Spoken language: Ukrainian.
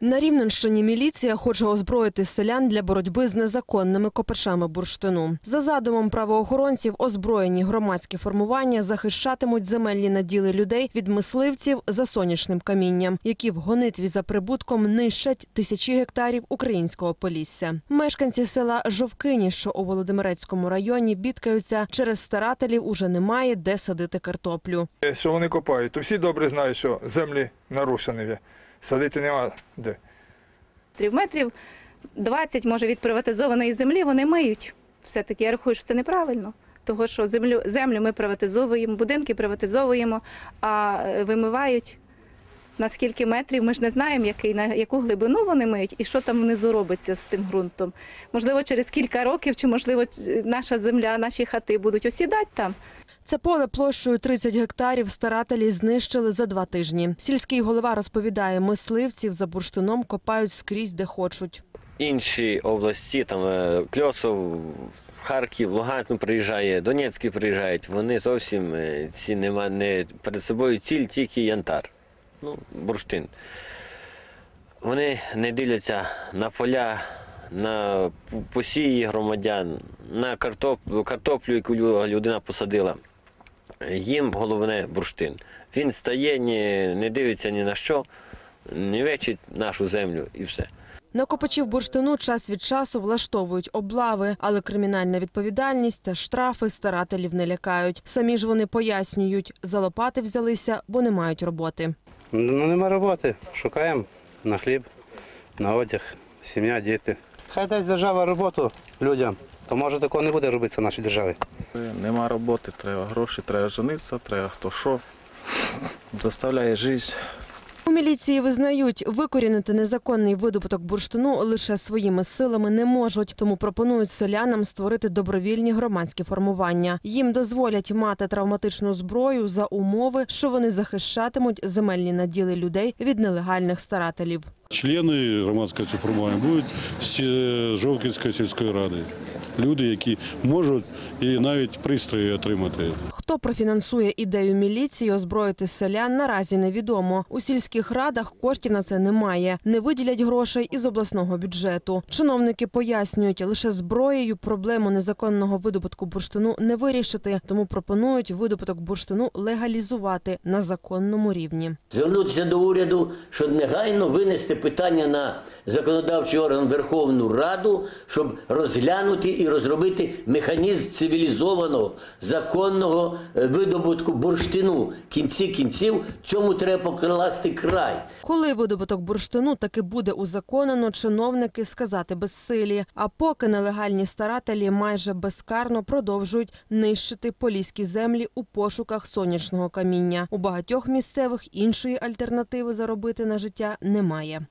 На Рівненщині міліція хоче озброїти селян для боротьби з незаконними копачами бурштину. За задумом правоохоронців, озброєні громадські формування захищатимуть земельні наділи людей від мисливців за сонячним камінням, які в гонитві за прибутком нищать тисячі гектарів українського полісся. Мешканці села Жовкині, що у Володимирецькому районі, бідкаються через старателів уже немає де садити картоплю. Е, Що вони копають, то всі добре знають, що землі нарушені. Садити нема де. метрів 20, може, від приватизованої землі вони миють. Все-таки я рахую, що це неправильно. Того, що землю, землю ми приватизовуємо, будинки приватизовуємо, а е, вимивають на скільки метрів, ми ж не знаємо, який, на яку глибину вони миють і що там внизу робиться з тим ґрунтом. Можливо, через кілька років, чи можливо наша земля, наші хати будуть осідати там. Це поле площею 30 гектарів старателі знищили за два тижні. Сільський голова розповідає, мисливців за бурштином копають скрізь, де хочуть. інші області, там е, Кльосов, Харків, Луганськ ну, приїжджає, Донецький приїжджають, вони зовсім е, ці нема не перед собою ціль тільки янтар, ну, бурштин. Вони не дивляться на поля, на посії громадян, на картоплю, яку людина посадила. Їм головне бурштин. Він стає, ні, не дивиться ні на що, не вечить нашу землю і все. На копачів бурштину час від часу влаштовують облави, але кримінальна відповідальність та штрафи старателів не лякають. Самі ж вони пояснюють, за лопати взялися, бо не мають роботи. Ну, нема роботи. Шукаємо на хліб, на одяг, сім'я, діти. Хай дасть держава роботу людям, то може такого не буде робитися в нашій державі. Нема роботи, треба гроші, треба женитися, треба хто що. Заставляє життя. У міліції визнають, викорінити незаконний видобуток бурштину лише своїми силами не можуть, тому пропонують селянам створити добровільні громадські формування. Їм дозволять мати травматичну зброю за умови, що вони захищатимуть земельні наділи людей від нелегальних старателів. Члени громадського формування будуть з Жовківської сільської ради. Люди, які можуть і навіть пристрої отримати. Хто профінансує ідею міліції озброїти селян, наразі невідомо. У сільських радах коштів на це немає. Не виділять грошей із обласного бюджету. Чиновники пояснюють, лише зброєю проблему незаконного видобутку бурштину не вирішити, тому пропонують видобуток бурштину легалізувати на законному рівні. звернутися до уряду, щоб негайно винести питання на законодавчий орган Верховну Раду, щоб розглянути і розробити механізм цивілізованого законного е, видобутку бурштину. Кінці кінців цьому треба покласти край. Коли видобуток бурштину таки буде узаконено, чиновники сказати безсилі. А поки нелегальні старателі майже безкарно продовжують нищити поліські землі у пошуках сонячного каміння. У багатьох місцевих іншої альтернативи заробити на життя немає.